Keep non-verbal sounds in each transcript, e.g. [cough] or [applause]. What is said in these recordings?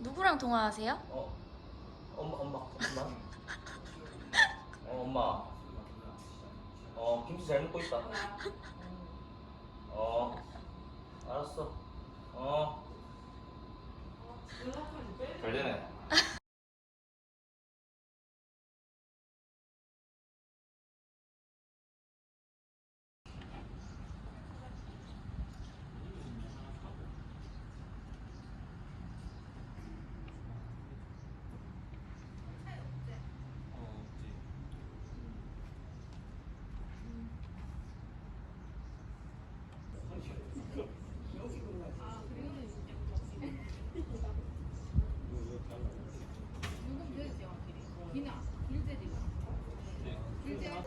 누구랑 통화하세요? 어, 엄마, 엄마, 엄마. 어, 엄마. 어, 김치 잘 먹고 있다. 어, 알았어. 어. 잘 되네.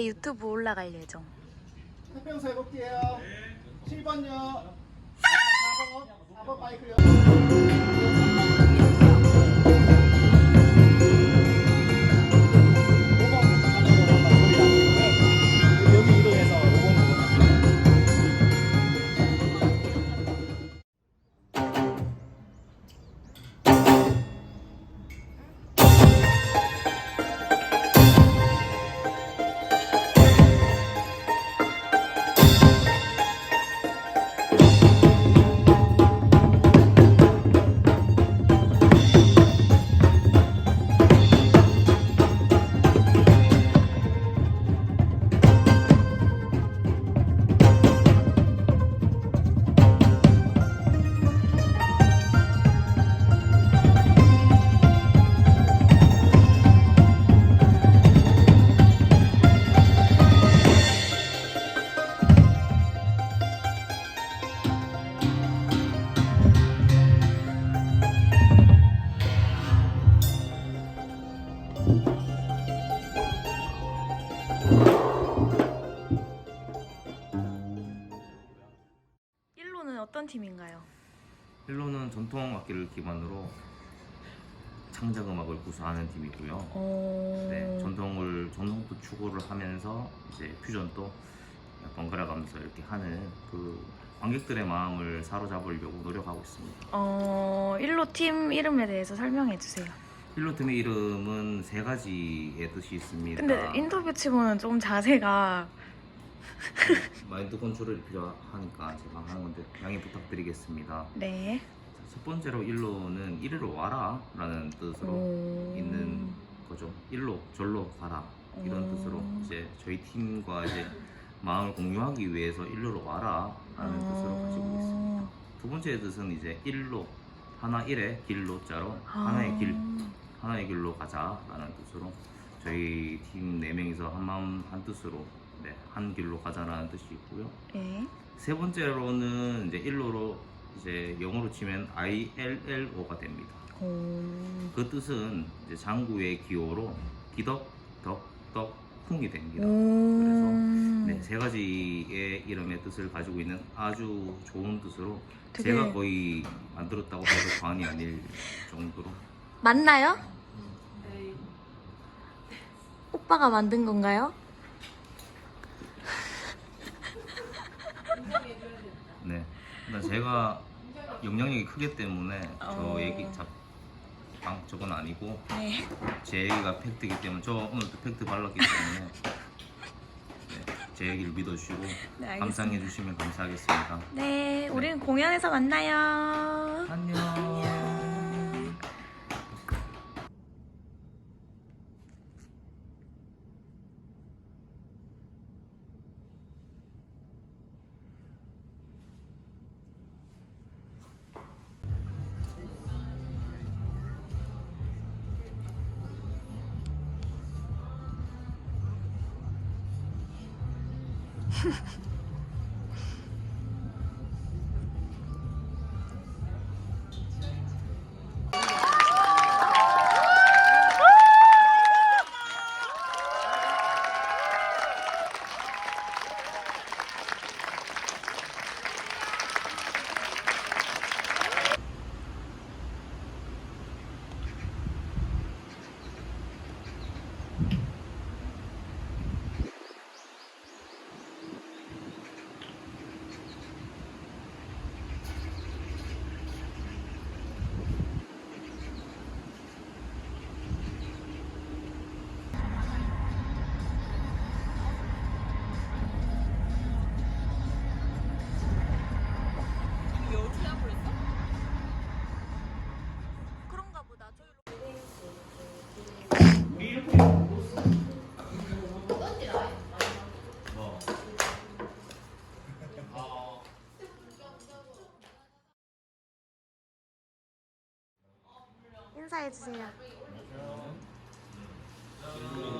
내 유튜브 올라갈 예정. 태평소 해볼게요. 7번요. 4번, 4번 마이크요. 전통 악기를 기반으로 창작 음악을 구사하는 팀이고요. 어... 네, 전통을 전통도 추구를 하면서 이제 퓨전도 번갈아 가면서 이렇게 하는 그 관객들의 마음을 사로잡으려고 노력하고 있습니다. 어... 일로 팀 이름에 대해서 설명해 주세요. 힐로 팀의 이름은 세 가지의 뜻이 있습니다. 근데 인터뷰 치고는 좀 자세가 마인드 컨트롤이 필요하니까 제가 하는 건데 양해 부탁드리겠습니다. [laughs] 네. 자, 첫 번째로 일로는 이리로 와라 라는 뜻으로 오... 있는 거죠. 일로 절로 가라 이런 오. 뜻으로 이제 저희 팀과 이제 [laughs] 마음을 공유하기 위해서 일로로 와라 라는 뜻으로 가지고 있습니다. 두 번째 뜻은 이제 일로 하나 일의 길로 자로 하나의 길 하나의 길로 가자 라는 뜻으로 저희 팀 네 명이서 한 마음 한 뜻으로 네, 한 길로 가자라는 뜻이 있고요. 네. 세 번째로는 이제 일로로 이제 영어로 치면 ILLO가 됩니다. 오. 그 뜻은 이제 장구의 기호로 기덕, 덕, 덕, 쿵이 됩니다. 오. 네, 세 가지의 이름의 뜻을 가지고 있는 아주 좋은 뜻으로 되게- 제가 거의 만들었다고 해도 과언이 아닐 정도로 맞나요? 오빠가 만든 건가요? 네. 일단 제가 영향력이 크기 때문에 저 어. 얘기 잡 방, 저건 아니고 네. 제 얘기가 팩트이기 때문에 저 오늘도 팩트 발랐기 때문에 [laughs] 네, 제 얘기를 믿어주시고 네, 알겠습니다. 감상해 주시면 감사하겠습니다. 네, 우리는 공연에서 만나요. 안녕. Ha ha ha. 인사해 주세요. 용갱이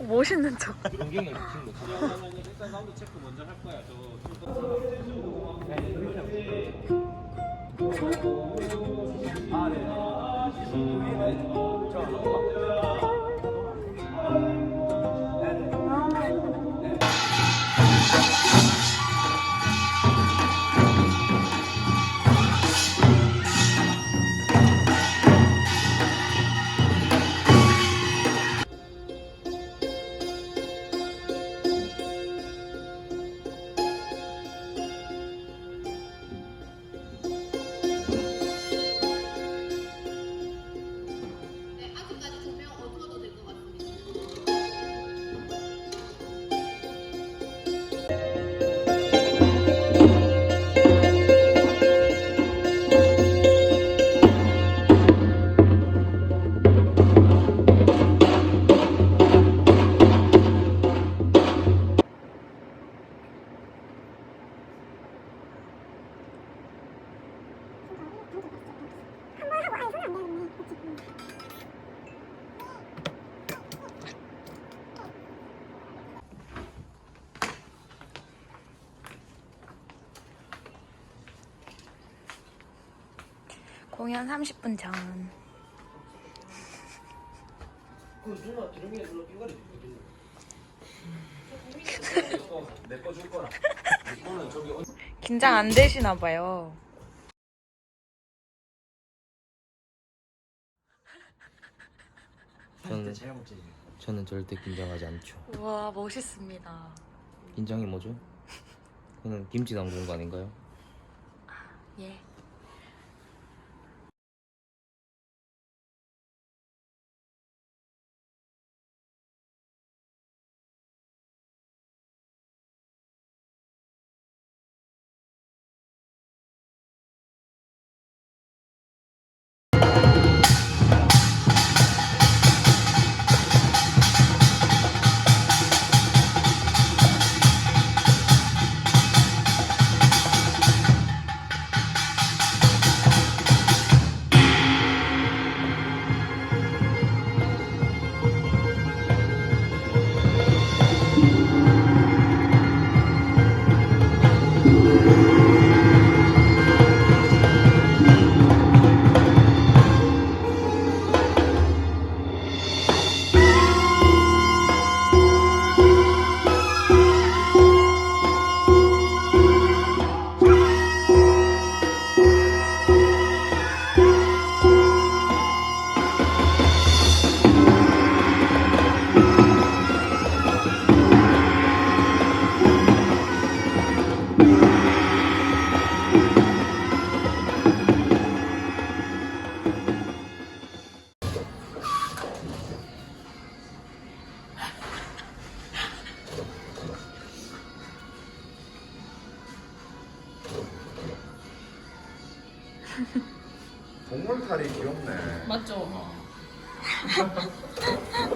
멋있는 척. 쳐. 일단 사운드 체크 먼저 할 거야. 저. 공연 30분 전. 그 누나 드럼에 눌러 빙가리 내거 줄 거라 이거는 저기 어- 긴장 안 되시나 봐요. 저는 저는 절대 긴장하지 않죠. 우와 멋있습니다. 긴장이 뭐죠? 그는 김치 담그는 거 아닌가요? 예. 맞죠? [laughs] [laughs]